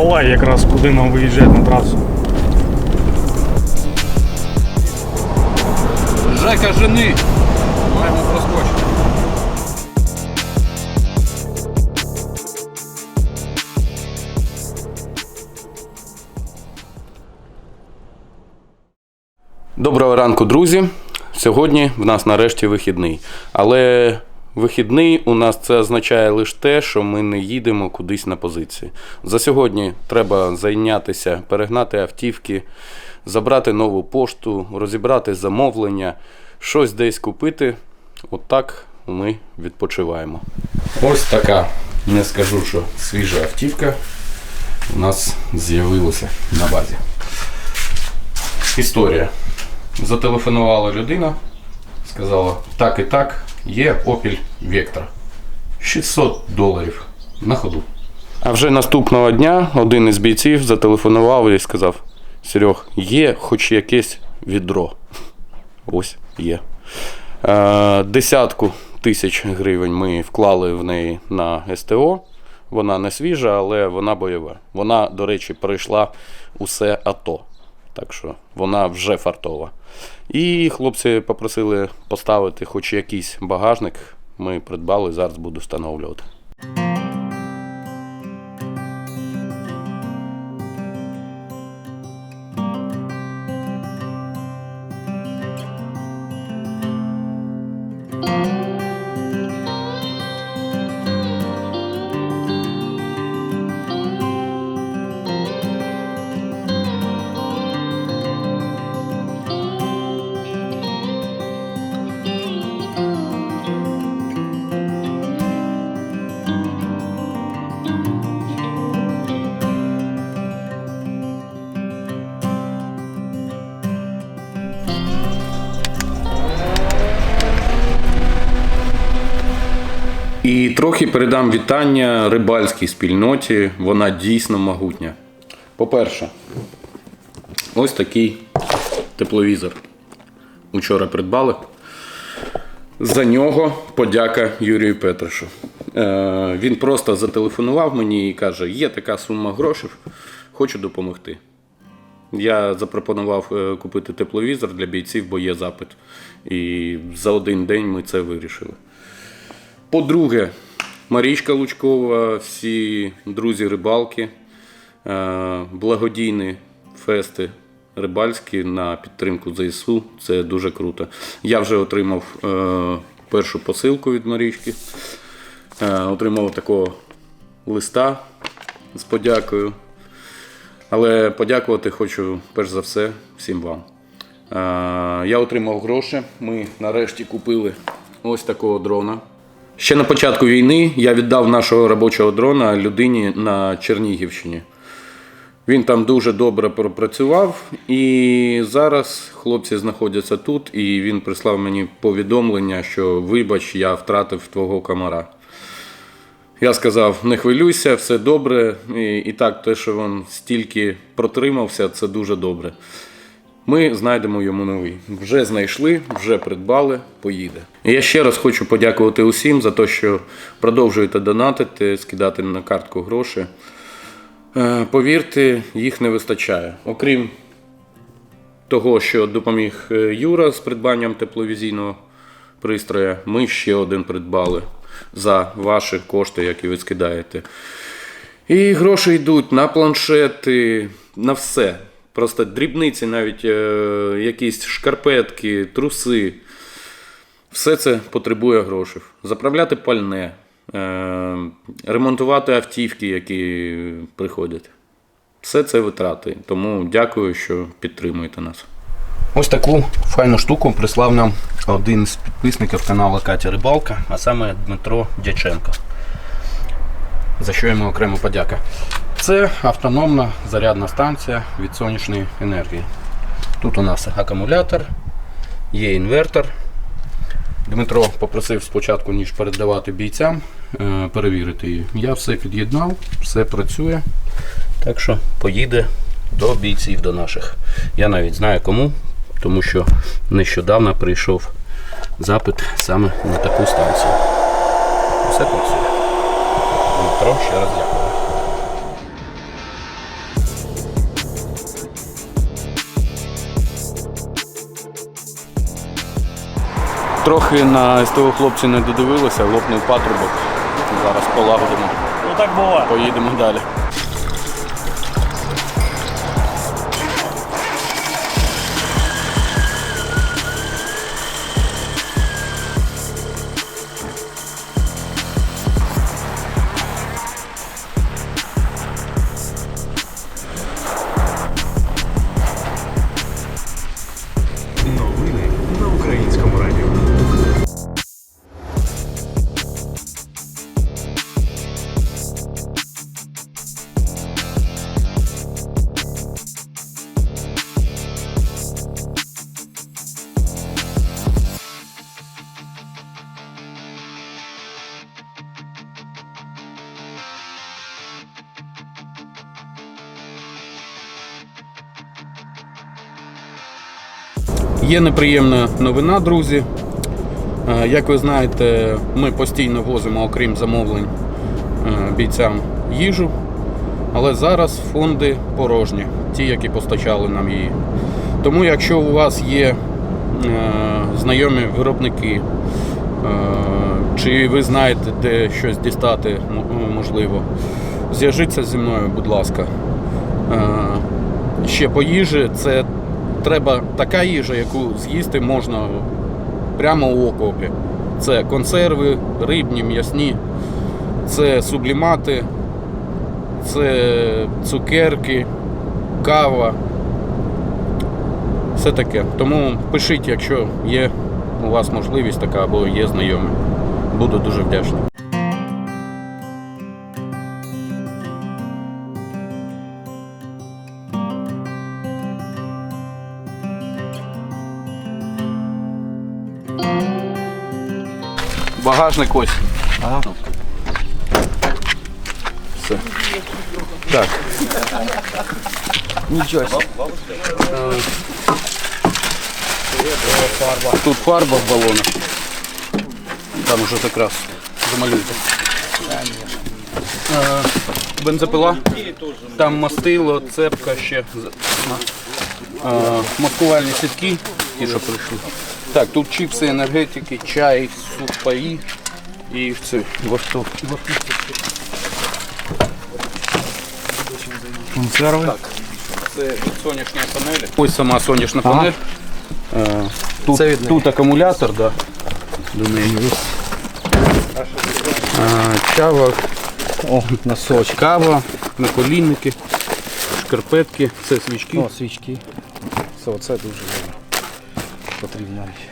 Балай якраз куди нам виїжджати на трасу. Жека, жени! Маємо проскочити. Доброго ранку, друзі. Сьогодні в нас нарешті вихідний. Але вихідний у нас це означає лише те, що ми не їдемо кудись на позиції. За сьогодні треба зайнятися, перегнати автівки, забрати нову пошту, розібрати замовлення, щось десь купити. Отак ми відпочиваємо. Ось така, не скажу, що свіжа автівка у нас з'явилася на базі. Історія. Зателефонувала людина, сказала, так і так, є Opel Vectra. 600 доларів на ходу. А вже наступного дня один із бійців зателефонував і сказав: Серег, є хоч якесь відро. Ось є. Е, десятку тисяч гривень ми вклали в неї на СТО. Вона не свіжа, але вона бойова. Вона, до речі, пройшла усе АТО. Так що вона вже фартова. І хлопці попросили поставити хоч якийсь багажник. Ми придбали, зараз буду встановлювати. І трохи передам вітання рибальській спільноті. Вона дійсно могутня. По-перше, ось такий тепловізор. Учора придбали. За нього подяка Юрію Петришу. Е, він просто зателефонував мені і каже: є така сума грошей, хочу допомогти. Я запропонував е, купити тепловізор для бійців, бо є запит. І за один день ми це вирішили. По-друге, Марічка Лучкова, всі друзі рибалки, е, благодійні фести рибальські на підтримку ЗСУ. Це дуже круто. Я вже отримав е, першу посилку від Марічки. Е, Отримав такого листа з подякою. Але подякувати хочу перш за все всім вам. Я отримав гроші. Ми нарешті купили ось такого дрона. Ще на початку війни я віддав нашого робочого дрона людині на Чернігівщині. Він там дуже добре пропрацював, і зараз хлопці знаходяться тут, і він прислав мені повідомлення, що вибач, я втратив твого комара. Я сказав, не хвилюйся, все добре. І, і так, те, що він стільки протримався, це дуже добре. Ми знайдемо йому новий. Вже знайшли, вже придбали, поїде. І я ще раз хочу подякувати усім за те, що продовжуєте донатити, скидати на картку гроші. Е, Повірте, їх не вистачає. Окрім того, що допоміг е, Юра з придбанням тепловізійного пристроя, ми ще один придбали за ваші кошти, які ви скидаєте. І гроші йдуть на планшети, на все. Просто дрібниці, навіть е, якісь шкарпетки, труси. Все це потребує грошей. Заправляти пальне, е, ремонтувати автівки, які приходять. Все це витрати. Тому дякую, що підтримуєте нас. Ось таку файну штуку прислав нам один з підписників каналу Катя Рибалка, а саме Дмитро Дяченко. За що йому окрема подяка. Це автономна зарядна станція від сонячної енергії. Тут у нас акумулятор, є інвертор. Дмитро попросив спочатку, ніж передавати бійцям, е, перевірити її. Я все під'єднав, все працює. Так що поїде до бійців, до наших. Я навіть знаю кому, тому що нещодавно прийшов запит саме на таку станцію. Все працює. Дмитро, ще раз дякую. Трохи на СТО хлопці не додивилися, лопнув патрубок. Зараз полагодимо, Ну так буває. поїдемо далі. Є неприємна новина, друзі. Е, Як ви знаєте, ми постійно возимо, окрім замовлень, е, бійцям їжу. Але зараз фонди порожні, ті, які постачали нам її. Тому, якщо у вас є е, знайомі виробники, чи ви знаєте, де щось дістати можливо, зв'яжіться зі мною, будь ласка. Ще по їжі, це треба така їжа, яку з'їсти можна прямо у окопі. Це консерви, рибні, м'ясні, це сублімати, це цукерки, кава. Все таке. Тому пишіть, якщо є у вас можливість така або є знайомі. Буду дуже вдячний. Багажник ось. Ага. Все. Так. Нічого. Тут фарба в балонах. Там уже якраз замалюйте. Е, Бензопила. Там мастило, цепка ще. Маскувальні сітки, ті, що прийшли. Так, тут чіпси, енергетики, чай, сухпаї і це варту. Консерви. Так, це від сонячної панелі. Ось сама сонячна панель. Е, Тут, Це тут акумулятор, да. До неї. Е, Чава, О, носочки. кава, наколінники, шкарпетки, це свічки, О, свічки. Все, це дуже добре. Потрібна річ.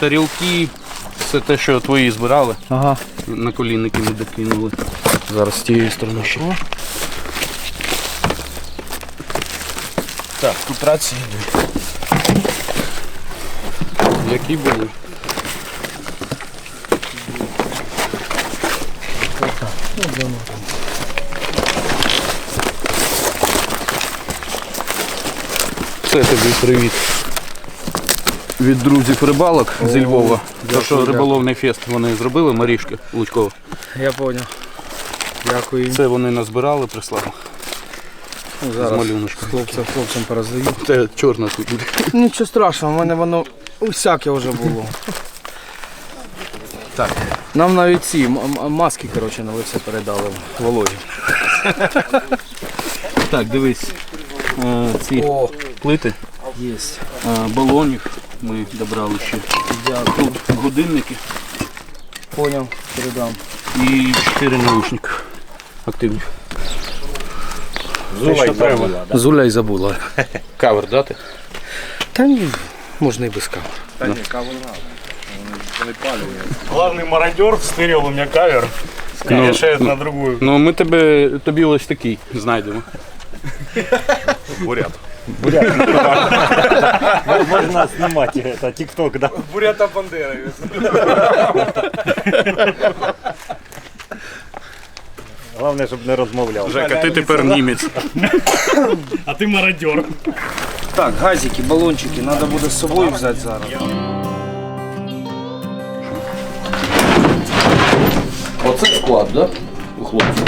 тарілки, це те, що твої збирали, Ага. наколінники не докинули. Зараз з тієї сторони ще. Так, тут рації йдуть. Які були? Це тобі привіт. Від друзів рибалок зі Львова. То, що риболовний фест вони зробили, Марішка Лучкова. Я поняв. Дякую. їм. Це вони назбирали, прислали. Ну, з Зараз малюночком. хлопцям, хлопцям пороздаю. Це чорна тут. буде. Нічого страшного, в мене воно усяке вже було. Так. Нам навіть ці м- м- маски, коротше, на лице передали Володі. Так, дивись. Е, Ці плити є. е, балонів ми добрали ще. Дякую. Тут годинники Поняв, передам. і 4 наушники активні. Те, що треба. Зуля й забула. Кавер дати? Та ні, можна і без кави. Главный мародер стырил у меня кавер. Вешает на другую. Ну ми тебе тобі ось такий знайдемо. Бурят. Можно снимать это, тикток, да? Бурята Бандера. Главное, чтобы не розмовляв. Жека, ти тепер німець. А ти мародер. Так, газики, балончики, треба буде з собою взяти зараз. Оце склад, да? У хлопців.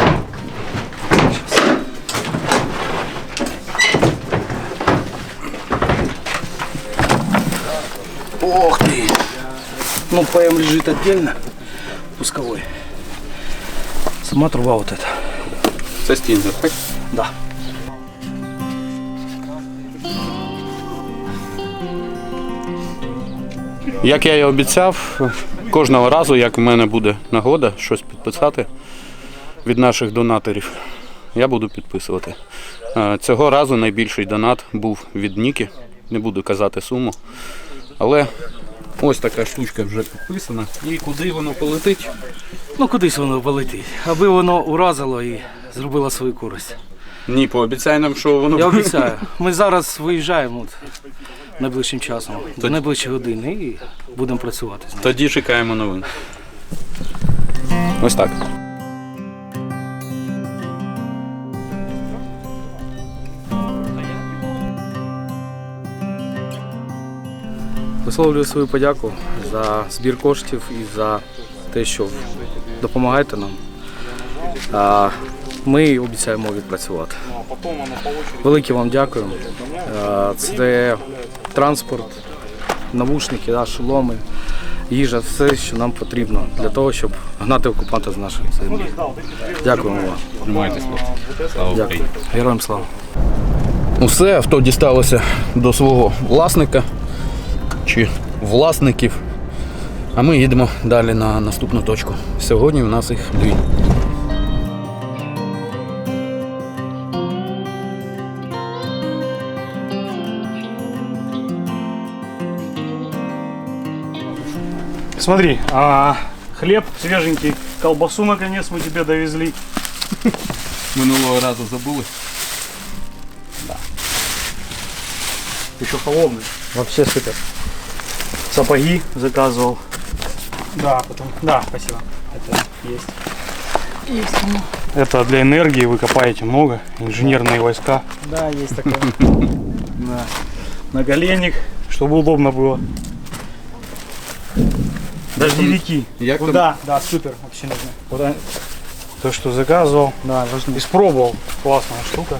Ну, ПМ лежит отдельно, пусковой. Сама труба вот эта. Це стінгер, так? Да. Як я і обіцяв, кожного разу, як в мене буде нагода щось підписати від наших донаторів, я буду підписувати. Е, Цього разу найбільший донат був від Ніки, не буду казати суму. Але ось така штучка вже підписана. І куди воно полетить? Ну кудись воно полетить, аби воно уразило і зробило свою користь. Ні, пообіцяй нам, що воно Я обіцяю. Ми зараз виїжджаємо от, найближчим часом, до найближчої години і будемо працювати з ним. Тоді чекаємо новин. Ось так. Висловлюю свою подяку за збір коштів і за те, що допомагаєте нам. Ми обіцяємо відпрацювати. Велике вам дякую. Це транспорт, навушники, шоломи, їжа, все, що нам потрібно для того, щоб гнати окупанта з нашої землі. Дякуємо вам. Дякую. Героям слава. Усе авто дісталося до свого власника чи власників. А ми їдемо далі на наступну точку. Сьогодні у нас їх дві. Смотри, а, хлеб свеженький, колбасу наконец мы тебе довезли. Минулого разу забули. Еще холодный. Вообще супер. Сапоги заказывал. Да, потом. Да, спасибо. Это есть. Это для энергии вы копаете много. Инженерные войска. Да, есть такое. Да. Наголенник, чтобы удобно было. Дождевики. Як Вот Да, да, супер. Вообще нужно. Вот то, что заказывал. Да, Испробовал. Классная штука.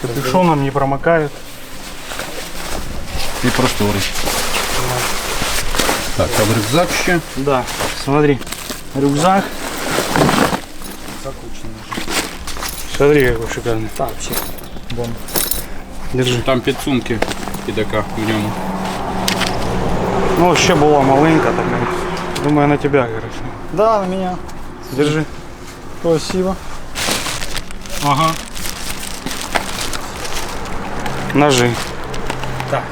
Капюшоном не промокает І просторий. Так, а в рюкзак ще. Да, смотри, рюкзак. Смотри, какой шикарный. Так, вообще. Держи. Там підсумки підака в ньому. Ну, вообще была маленька такая. Думаю, на тебя, короче. Да, на меня. Держи. Спасибо. Ага. Ножи. Так.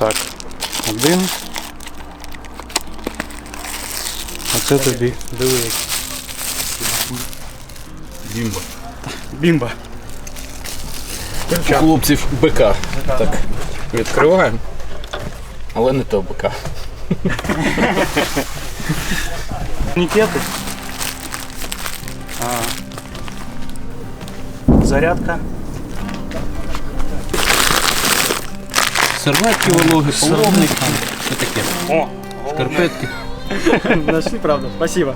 Так. Один. А це тобі. Диви. який. Дімба. Бімба. У хлопців БК. Так. Відкриваємо. Але не то БК. А, зарядка. Серветки вологи, половник. Що таке? О, Шкарпетки. Нашли, правда. Спасибо.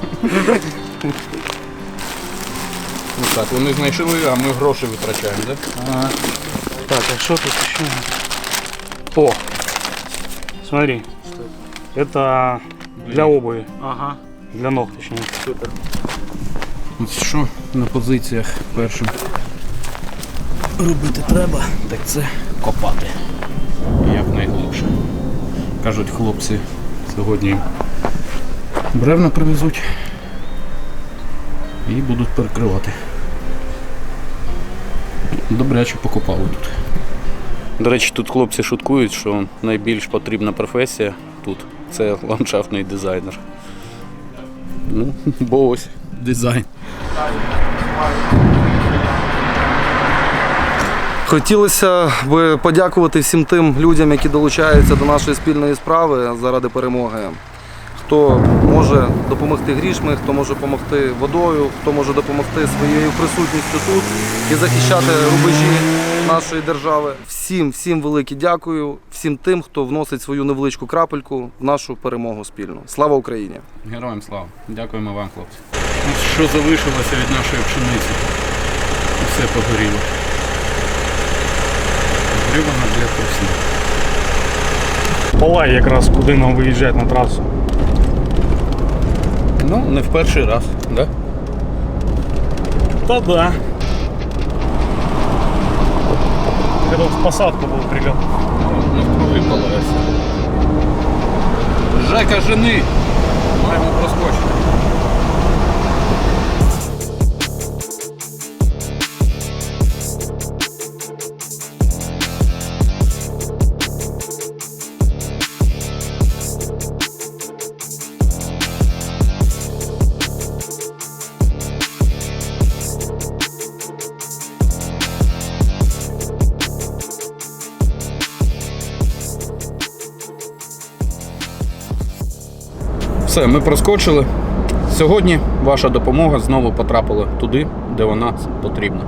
Ну так, вони знайшли, а ми гроші витрачаємо, так? Так, а что тут еще? О, смотри. Это для обуви. Ага. Для ног, точнее. Супер. От що на позиціях першим робити треба, так це копати. Кажуть хлопці, сьогодні бревна привезуть і будуть перекривати. Добряче покопали тут. До речі, тут хлопці шуткують, що найбільш потрібна професія тут це ландшафтний дизайнер. Ну, бо ось дизайн. Хотілося б подякувати всім тим людям, які долучаються до нашої спільної справи заради перемоги. Хто може допомогти грішми, хто може допомогти водою, хто може допомогти своєю присутністю тут і захищати рубежі нашої держави. Всім, всім велике дякую, всім тим, хто вносить свою невеличку крапельку в нашу перемогу спільну. Слава Україні! Героям слава. Дякуємо вам, хлопці. Що залишилося від нашої пшениці? Все погоріло. Затребана для трусів. Палай якраз куди нам виїжджати на трасу. Ну, не в перший раз, да? Та да. Когда в посадку был прилет. Навкруги палається. Жека, жени! Маємо проскочити. Все, ми проскочили. Сьогодні ваша допомога знову потрапила туди, де вона потрібна.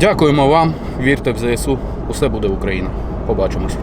Дякуємо вам, вірте в ЗСУ. Усе буде Україна. Побачимось.